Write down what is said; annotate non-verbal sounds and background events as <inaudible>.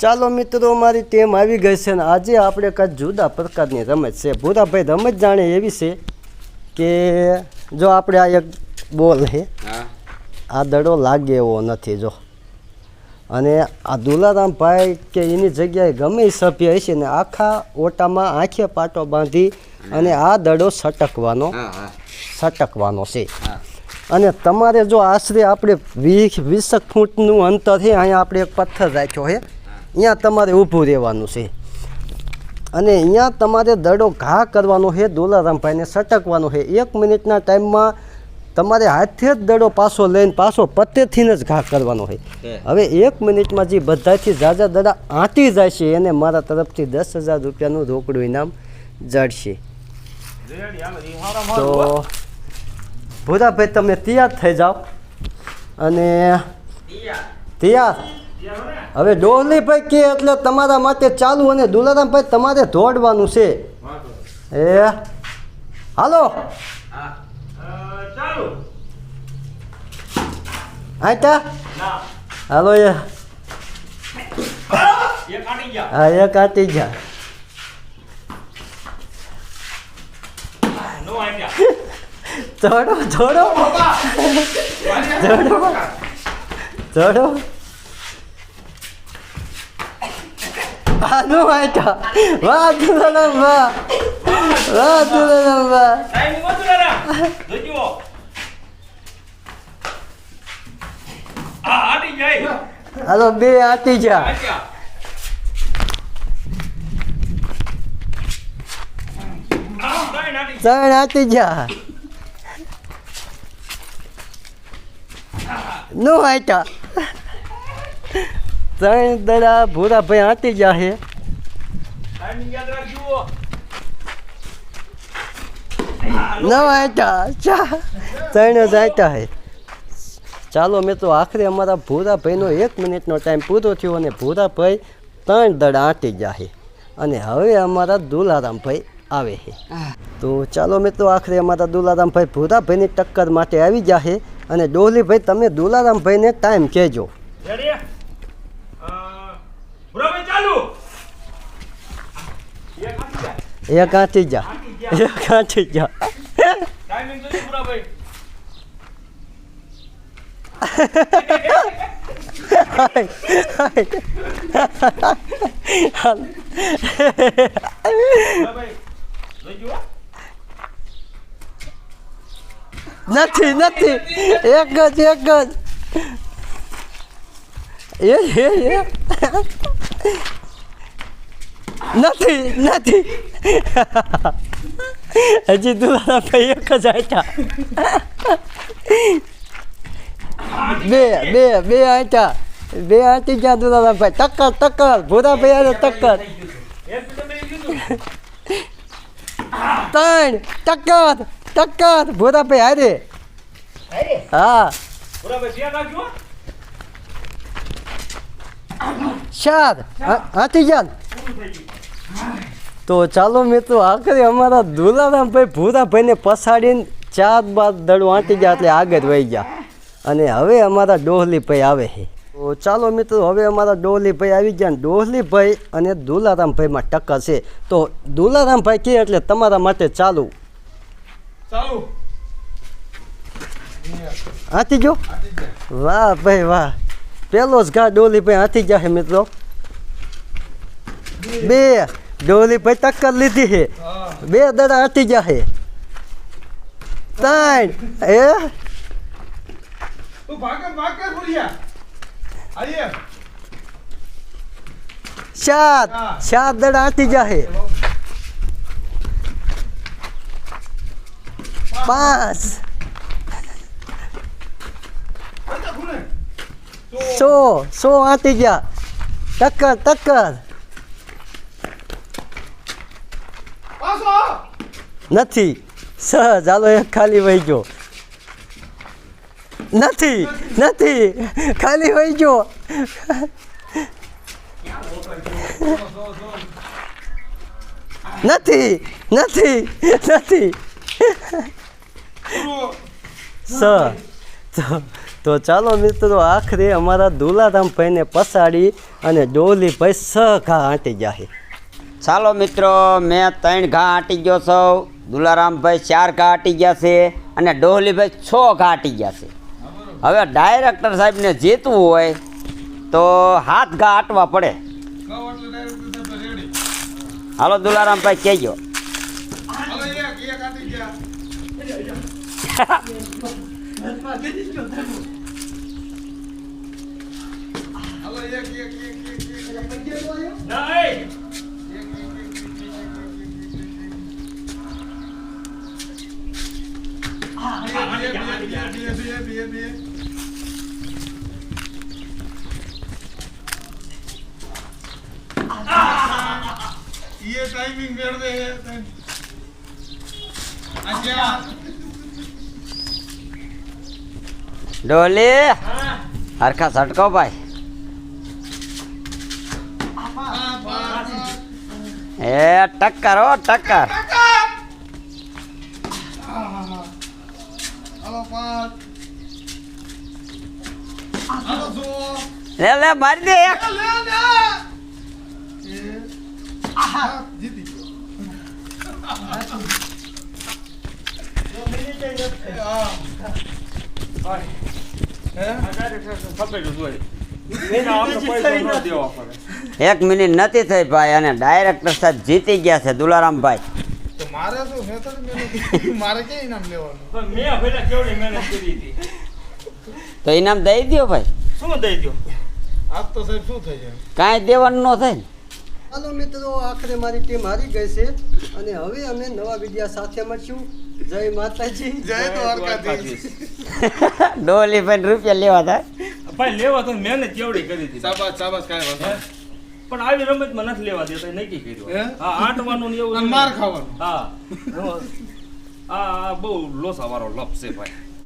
ચાલો મિત્રો મારી ટીમ આવી ગઈ છે ને આજે આપણે કાંઈક જુદા પ્રકારની રમત છે. ભૂરાભાઈ રમત જાણે એવી છે કે જો આપણે આ એક બોલ છે આ દડો લાગે એવો નથી જો. અને આ દુલારામભાઈ કે એની જગ્યાએ ગમે સભ્ય હશે ને આખા ઓટામાં આંખે પાટો બાંધી અને આ દડો સટકવાનો સટકવાનો છે. અને તમારે જો આશરે આપણે વીસ વીસક ફૂટનું અંતર છે અહીંયા આપણે એક પથ્થર રાખ્યો છે. અહીંયા તમારે ઊભું રહેવાનું છે. અને અહીંયા તમારે દડો ઘા કરવાનો છે દોલારામભાઈને સટકવાનો છે. એક મિનિટના ટાઈમમાં તમારે હાથે જ દડો પાછો લઈને પાછો પત્તેથી જ ઘા કરવાનો છે. હવે એક મિનિટમાં જે બધાથી ઝાઝા દડા આંટી જાય છે એને મારા તરફથી દસ હજાર રૂપિયાનું રોકડું ઇનામ જડશે. તો ભૂરાભાઈ તમે તૈયાર થઈ જાઓ. અને તૈયાર. હવે ડોહલીભાઈ કે એટલે તમારા માટે ચાલુ અને દુલારામભાઈ તમારે દોડવાનું છે. એ? હાલો. આટા? હાલો એ. હા એ કાટી જા ચડો આઈડિયા ચડો ચડો ચડો ચડો આનું આટા વાહ દુલારામ વાહ વાહ દુલારામ વાહ ટાઈમ વધુ રારા જોજો આ આડી જાય હાલો બે આટી જા આટ્યા આ કાઈ નાડી ત્રણ આટી જા નો આટા ત્રણ દડા ભૂરા ભાઈ આટી જા હે ટાઈમિંગ યાદ રાખજો નો આટા ચા ત્રણ જ હે ચાલો મિત્રો, આખરે અમારા ભૂરા ભાઈનો એક મિનિટનો ટાઈમ પૂરો થયો અને ભૂરા ભાઈ ત્રણ દડા આંટી જાહે અને હવે અમારા દુલારામભાઈ આવે છે. તો ચાલો મિત્રો, આખરે અમારા દુલારામભાઈ ભૂરાભાઈની ટક્કર માટે આવી જાહે અને ડોહલીભાઈ તમે દુલારામભાઈને ટાઈમ કહેજો. એક આંટી જા. એક આંટી જા. નથી નથી. એક જ એક જ. એ એ એ. નથી નથી. હજી દુલારા ભાઈ એક જ આટા બે બે બે આટા બે આટી ગયા તારા ભાઈ? ટક્કર ટક્કર. ભૂરા ભાઈ ટક્કર. ત્રણ ટક્કર ટક્કર. ભૂરા ભાઈ હારે હા પૂરા ભાઈ ધ્યાન રાખજો ચાર હાથી જાન. તો ચાલો મિત્રો આખરે અમારા દુલારામભાઈ ભૂરાભાઈને પછાડીને ચાર બાર દડો આંટી ગયા એટલે આગળ વહી ગયા. અને હવે અમારા ડોહલીભાઈ આવે છે. તો ચાલો મિત્રો હવે અમારા ડોહલીભાઈ આવી ગયા ડોહલીભાઈ અને દુલારામભાઈમાં ટક્કર છે. તો દુલારામભાઈ કહે એટલે તમારા માટે ચાલુ. ચાલુ. હાથી જો. વાહ ભાઈ વાહ. પેલો જ ઘા ડોલીભાઈ હાથી ગયા છે મિત્રો. બે ડોલીભાઈ ટક્કર લીધી છે. બે દડા હાથી ગયા છે ત્રણ એ તું ભાગર ભાગર બોલિયા આઈએ. ચાર ચાર દડા હાથી ગયા છે પાંચ બધા ખૂણે સો સો આંટી ગયા ટક્કર ટક્કર નથી. સહ ચાલો એક ખાલી વહી ગયો. નથી નથી. ખાલી વહી ગયો. નથી નથી નથી. પૂરો સ તો તો ચાલો મિત્રો આખરે અમારા દુલારામભાઈને પસાડી અને ડોલીભાઈ છ ઘા આંટી જાય ચાલો મિત્રો મેં ત્રણ ઘા આંટી ગયો છું. દુલારામભાઈ ચાર ઘા આંટી ગયા છે અને ડોહલીભાઈ છ ઘા આંટી ગયા છે. હવે ડાયરેક્ટર સાહેબને જીતવું હોય તો હાથ ઘા આંટવા પડે. કહો એટલે ડાયરેક્ટર સાહેબ રેડી હાલો દુલારામભાઈ કહેજો <laughs> ये टाइमिंग कर दे अच्छा ડોલી, હરખા સટકો ભાઈ. એ, ટક્કર ઓ ટક્કર. લે લે, મારી દે એક. જીતી ગયો એક મિનિટ નથી થઈ ભાઈ અને ડાયરેક્ટર સાહેબ જીતી ગયા છે દુલારામભાઈ. તો મારે શું મેં તો ઇનામ લેવાનું? પણ મેં પેલા કેવડી મહેનત કરી હતી? તો ઇનામ દઈ દ્યો ભાઈ. શું દઈ દો આજ તો સાહેબ શું થઈ જાય? કાંઈ દેવાનું ન થાય હાલો ચાલો મિત્રો આખરે મારી ટીમ હારી ગઈ છે અને હવે અમે નવા વિદ્યા સાથે મળશું. જય માતાજી. જય દ્વારકાધીશ. ડોલીભાઈ રૂપિયા લેવા થાય ભાઈ લેવા તો મહેનત કેવડી કરી હતી. શાબાશ શાબાશ કાંઈ વાંધો પણ આવી રમતમાં નથી લેવા દેતા નક્કી કર્યું. હા? આંટવાનું ને એવું માર ખાવાનું. હા. આ આ બહુ લોસા વાળો લપ છે ભાઈ.